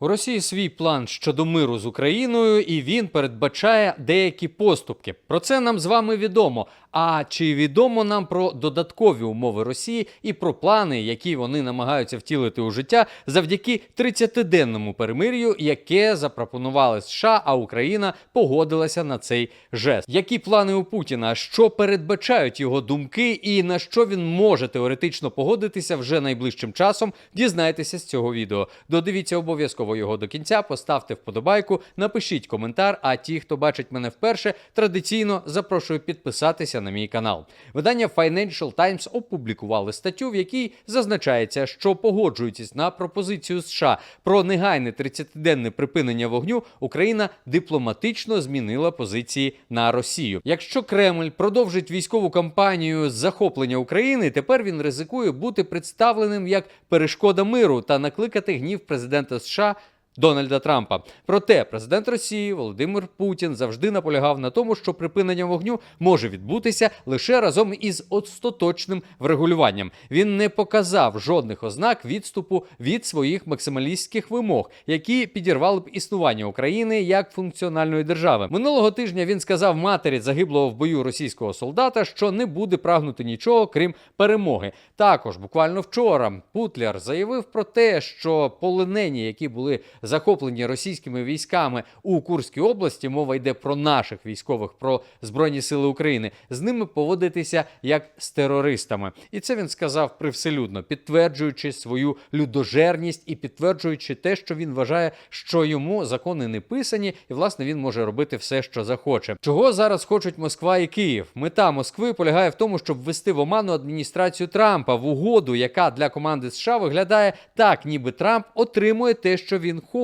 У Росії свій план щодо миру з Україною, і він передбачає деякі поступки. Про це нам з вами відомо. А чи відомо нам про додаткові умови Росії і про плани, які вони намагаються втілити у життя завдяки 30-денному перемир'ю, яке запропонували США, а Україна погодилася на цей жест? Які плани у Путіна? Що передбачають його думки, і на що він може теоретично погодитися вже найближчим часом? Дізнайтеся з цього відео. Додивіться обов'язково його до кінця, поставте вподобайку, напишіть коментар. А ті, хто бачить мене вперше, традиційно запрошую підписатися на мій канал. Видання Financial Times опублікували статтю, в якій зазначається, що погоджуючись на пропозицію США про негайне 30-денне припинення вогню, Україна дипломатично змінила позиції на Росію. Якщо Кремль продовжить військову кампанію з захоплення України, тепер він ризикує бути представленим як перешкода миру та накликати гнів президента США. Дональда Трампа. Проте президент Росії Володимир Путін завжди наполягав на тому, що припинення вогню може відбутися лише разом із остаточним врегулюванням. Він не показав жодних ознак відступу від своїх максималістських вимог, які підірвали б існування України як функціональної держави. Минулого тижня він сказав матері загиблого в бою російського солдата, що не буде прагнути нічого крім перемоги. Також буквально вчора Путляр заявив про те, що полонені, які були захоплені російськими військами у Курській області, мова йде про наших військових, про збройні сили України, з ними поводитися як з терористами, і це він сказав привселюдно, підтверджуючи свою людожерність і підтверджуючи те, що він вважає, що йому закони не писані, і власне він може робити все, що захоче. Чого зараз хочуть Москва і Київ? Мета Москви полягає в тому, щоб ввести в оману адміністрацію Трампа в угоду, яка для команди США виглядає так, ніби Трамп отримує те, що він хоче,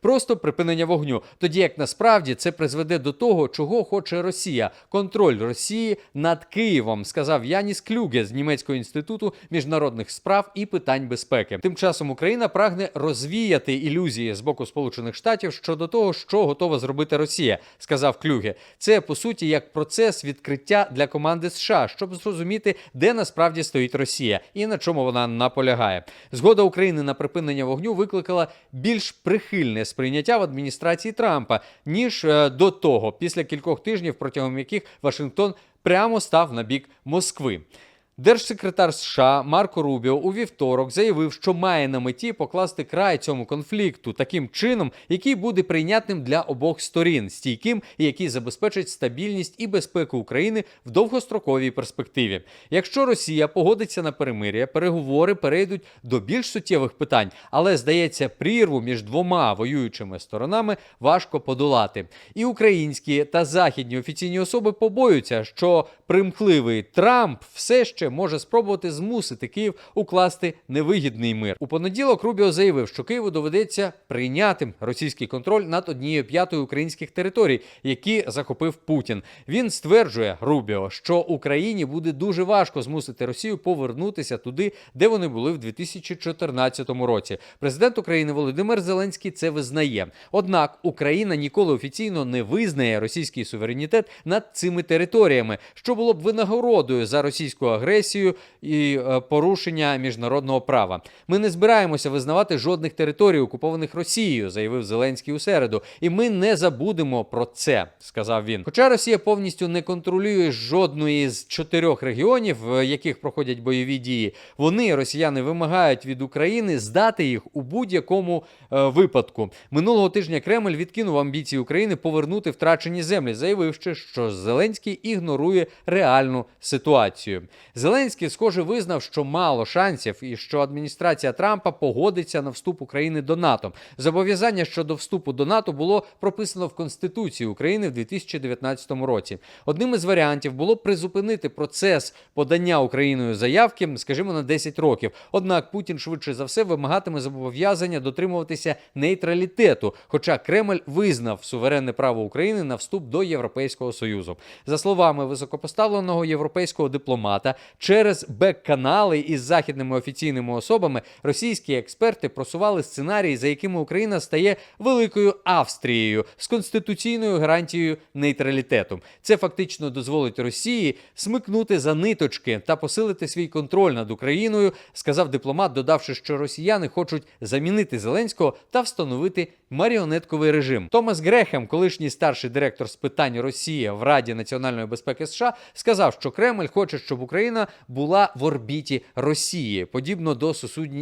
просто припинення вогню. Тоді як насправді це призведе до того, чого хоче Росія контроль Росії над Києвом, сказав Яніс Клюге з німецького інституту міжнародних справ і питань безпеки. Тим часом Україна прагне розвіяти ілюзії з боку Сполучених Штатів щодо того, що готова зробити Росія, сказав Клюге. Це по суті як процес відкриття для команди США, щоб зрозуміти, де насправді стоїть Росія і на чому вона наполягає. Згода України на припинення вогню викликала більш прихильне сприйняття в адміністрації Трампа ніж е, до того, після кількох тижнів, протягом яких Вашингтон прямо став на бік Москви. Держсекретар США Марко Рубіо у вівторок заявив, що має на меті покласти край цьому конфлікту таким чином, який буде прийнятним для обох сторін, стійким і який забезпечить стабільність і безпеку України в довгостроковій перспективі. Якщо Росія погодиться на перемир'я, переговори перейдуть до більш суттєвих питань, але здається, прірву між двома воюючими сторонами важко подолати. І українські та західні офіційні особи побоюються, що примхливий Трамп все ще може спробувати змусити Київ укласти невигідний мир. У понеділок Рубіо заявив, що Києву доведеться прийняти російський контроль над однією п'ятою українських територій, які захопив Путін. Він стверджує Рубіо, що Україні буде дуже важко змусити Росію повернутися туди, де вони були в 2014 році. Президент України Володимир Зеленський це визнає. Однак Україна ніколи офіційно не визнає російський суверенітет над цими територіями, що було б винагородою за російську агресію і е, порушення міжнародного права. Ми не збираємося визнавати жодних територій, окупованих Росією, заявив Зеленський у середу. І ми не забудемо про це, сказав він. Хоча Росія повністю не контролює жодної з чотирьох регіонів, в яких проходять бойові дії, вони росіяни вимагають від України здати їх у будь-якому е, випадку. Минулого тижня Кремль відкинув амбіції України повернути втрачені землі, заявивши, що Зеленський ігнорує реальну ситуацію. Зеленський, схоже, визнав, що мало шансів і що адміністрація Трампа погодиться на вступ України до НАТО. Зобов'язання щодо вступу до НАТО було прописано в Конституції України в 2019 році. Одним із варіантів було призупинити процес подання Україною заявки, скажімо, на 10 років. Однак Путін швидше за все вимагатиме зобов'язання дотримуватися нейтралітету, хоча Кремль визнав суверенне право України на вступ до Європейського союзу. За словами високопоставленого європейського дипломата, через бек-канали із західними офіційними особами російські експерти просували сценарії, за якими Україна стає великою Австрією з конституційною гарантією нейтралітету. Це фактично дозволить Росії смикнути за ниточки та посилити свій контроль над Україною, сказав дипломат, додавши, що росіяни хочуть замінити Зеленського та встановити маріонетковий режим. Томас Грехем, колишній старший директор з питань Росії в Раді національної безпеки США, сказав, що Кремль хоче, щоб Україна була в орбіті Росії, подібно до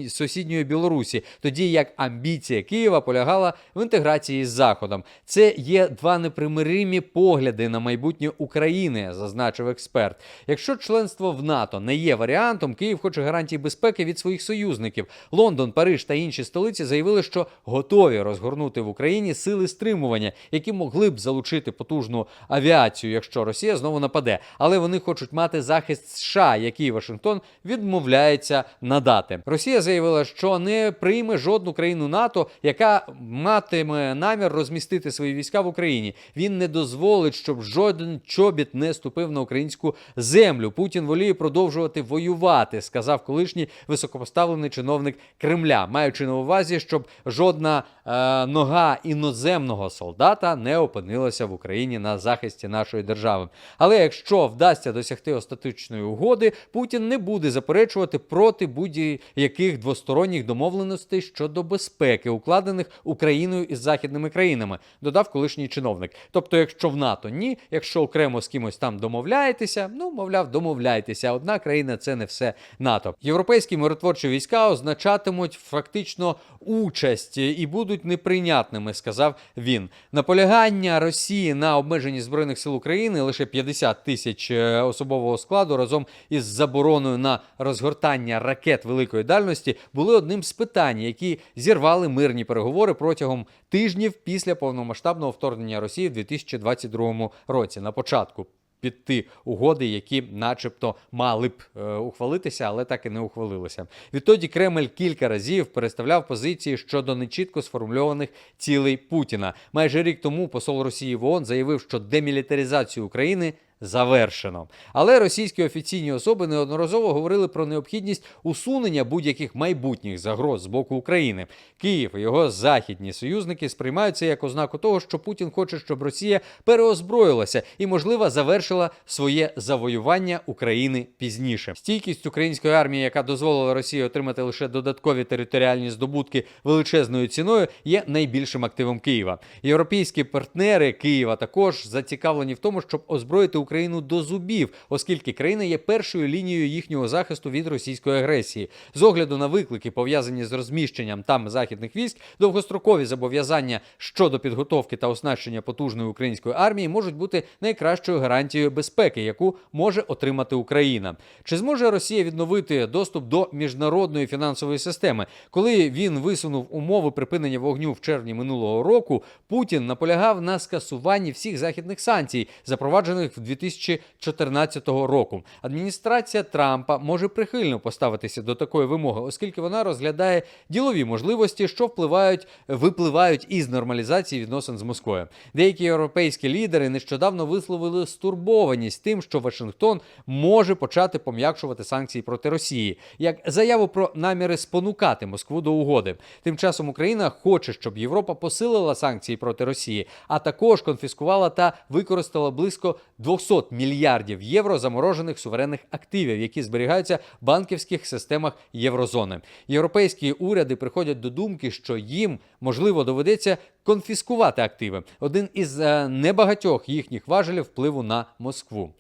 сусідньої Білорусі, тоді як амбіція Києва полягала в інтеграції з Заходом. Це є два непримиримі погляди на майбутнє України, зазначив експерт. Якщо членство в НАТО не є варіантом, Київ хоче гарантій безпеки від своїх союзників. Лондон, Париж та інші столиці заявили, що готові розгорнути в Україні сили стримування, які могли б залучити потужну авіацію, якщо Росія знову нападе. Але вони хочуть мати захист США, який Вашингтон відмовляється надати. Росія заявила, що не прийме жодну країну НАТО, яка матиме намір розмістити свої війська в Україні. Він не дозволить, щоб жоден чобіт не ступив на українську землю. Путін воліє продовжувати воювати, сказав колишній високопоставлений чиновник Кремля, маючи на увазі, щоб жодна е, нога іноземного солдата не опинилася в Україні на захисті нашої держави. Але якщо вдасться досягти остаточної угоди, Путін не буде заперечувати проти будь-яких двосторонніх домовленостей щодо безпеки, укладених Україною із західними країнами, додав колишній чиновник. Тобто, якщо в НАТО ні, якщо окремо з кимось там домовляєтеся, ну мовляв, домовляйтеся. Одна країна це не все НАТО. Європейські миротворчі війська означатимуть фактично участь і будуть неприйнятними, сказав він. Наполягання Росії на обмеженні збройних сил України лише 50 тисяч е, особового складу разом із забороною на розгортання ракет великої дальності були одним з питань, які зірвали мирні переговори протягом тижнів після повномасштабного вторгнення Росії в 2022 році. На початку під ті угоди, які, начебто, мали б е, ухвалитися, але так і не ухвалилися. Відтоді Кремль кілька разів переставляв позиції щодо нечітко сформульованих цілей Путіна. Майже рік тому посол Росії в ООН заявив, що демілітаризацію України. Завершено, але російські офіційні особи неодноразово говорили про необхідність усунення будь-яких майбутніх загроз з боку України. Київ і його західні союзники сприймають це як ознаку того, що Путін хоче, щоб Росія переозброїлася і, можливо, завершила своє завоювання України пізніше. Стійкість української армії, яка дозволила Росії отримати лише додаткові територіальні здобутки величезною ціною, є найбільшим активом Києва. Європейські партнери Києва також зацікавлені в тому, щоб озброїти Україну до зубів, оскільки країна є першою лінією їхнього захисту від російської агресії. З огляду на виклики, пов'язані з розміщенням там західних військ, довгострокові зобов'язання щодо підготовки та оснащення потужної української армії можуть бути найкращою гарантією безпеки, яку може отримати Україна. Чи зможе Росія відновити доступ до міжнародної фінансової системи? Коли він висунув умови припинення вогню в червні минулого року, Путін наполягав на скасуванні всіх західних санкцій, запроваджених в 2014 року. Адміністрація Трампа може прихильно поставитися до такої вимоги, оскільки вона розглядає ділові можливості, що впливають випливають із нормалізації відносин з Москвою. Деякі європейські лідери нещодавно висловили стурбованість тим, що Вашингтон може почати пом'якшувати санкції проти Росії, як заяву про наміри спонукати Москву до угоди. Тим часом Україна хоче, щоб Європа посилила санкції проти Росії, а також конфіскувала та використала близько 200 мільярдів євро заморожених суверенних активів, які зберігаються в банківських системах єврозони. Європейські уряди приходять до думки, що їм можливо доведеться конфіскувати активи. Один із е, небагатьох їхніх важелів впливу на Москву.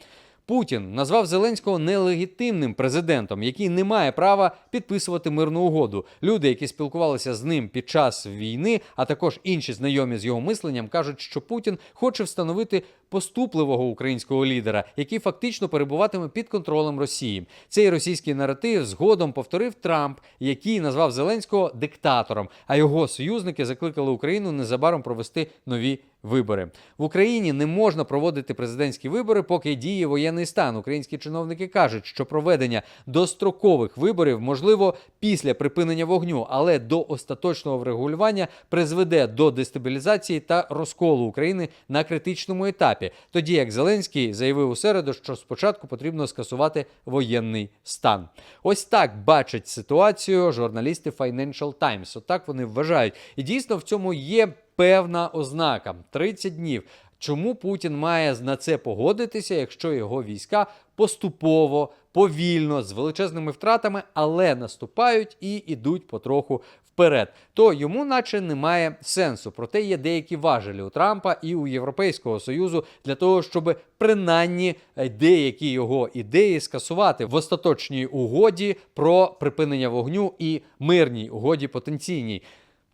Путін назвав Зеленського нелегітимним президентом, який не має права підписувати мирну угоду. Люди, які спілкувалися з ним під час війни, а також інші знайомі з його мисленням, кажуть, що Путін хоче встановити поступливого українського лідера, який фактично перебуватиме під контролем Росії. Цей російський наратив згодом повторив Трамп, який назвав Зеленського диктатором. А його союзники закликали Україну незабаром провести нові вибори в Україні. Не можна проводити президентські вибори, поки діє воєнний стан. Українські чиновники кажуть, що проведення дострокових виборів можливо після припинення вогню, але до остаточного врегулювання призведе до дестабілізації та розколу України на критичному етапі. Тоді як Зеленський заявив у середу, що спочатку потрібно скасувати воєнний стан. Ось так бачать ситуацію журналісти Financial Times. Отак вони вважають. І дійсно в цьому є певна ознака: 30 днів. Чому Путін має на це погодитися, якщо його війська поступово, повільно, з величезними втратами, але наступають і йдуть потроху вперед, то йому, наче, немає сенсу. Проте є деякі важелі у Трампа і у Європейського союзу для того, щоб принаймні е, деякі його ідеї скасувати в остаточній угоді про припинення вогню і мирній угоді потенційній.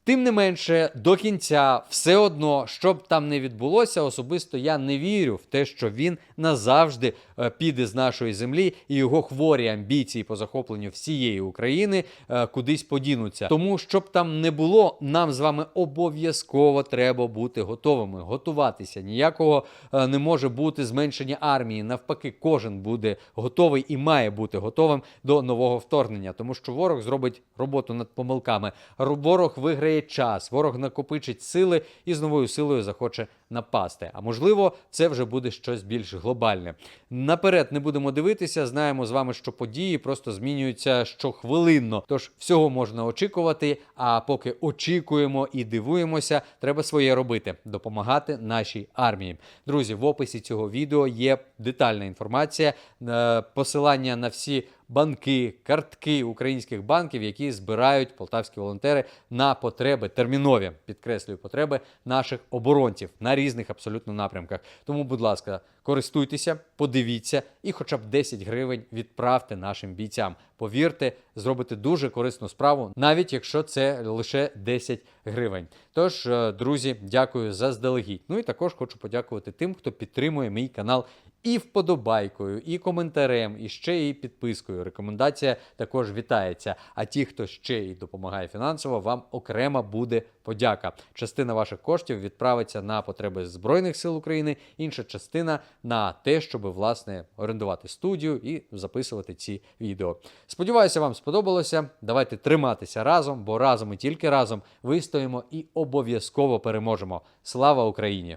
Тим не менше, до кінця все одно, що б там не відбулося, особисто я не вірю в те, що він назавжди е, піде з нашої землі, і його хворі амбіції по захопленню всієї України е, кудись подінуться. Тому щоб там не було, нам з вами обов'язково треба бути готовими, готуватися. Ніякого е, не може бути зменшення армії. Навпаки, кожен буде готовий і має бути готовим до нового вторгнення, тому що ворог зробить роботу над помилками. Ворог виграє час, ворог накопичить сили і з новою силою захоче напасти. А можливо, це вже буде щось більш глобальне. Наперед не будемо дивитися. Знаємо з вами, що події просто змінюються щохвилинно. Тож всього можна очікувати. А поки очікуємо і дивуємося, треба своє робити допомагати нашій армії. Друзі, в описі цього відео є детальна інформація, е, посилання на всі банки, картки українських банків, які збирають полтавські волонтери на потреби термінові, підкреслюю, потреби наших оборонців на різних абсолютно напрямках. Тому, будь ласка, користуйтеся, подивіться і хоча б 10 гривень відправте нашим бійцям. Повірте, зробите дуже корисну справу, навіть якщо це лише 10 гривень. Тож, е, друзі, дякую заздалегідь. Ну і також хочу подякувати тим, хто підтримує мій канал і вподобайкою, і коментарем, і ще і підпискою. Рекомендація також вітається. А ті, хто ще й допомагає фінансово, вам окрема буде подяка. Частина ваших коштів відправиться на потреби Збройних сил України, інша частина на те, щоб власне орендувати студію і записувати ці відео. Сподіваюся, вам сподобалося. Давайте триматися разом, бо разом і тільки разом вистоїмо і обов'язково переможемо. Слава Україні!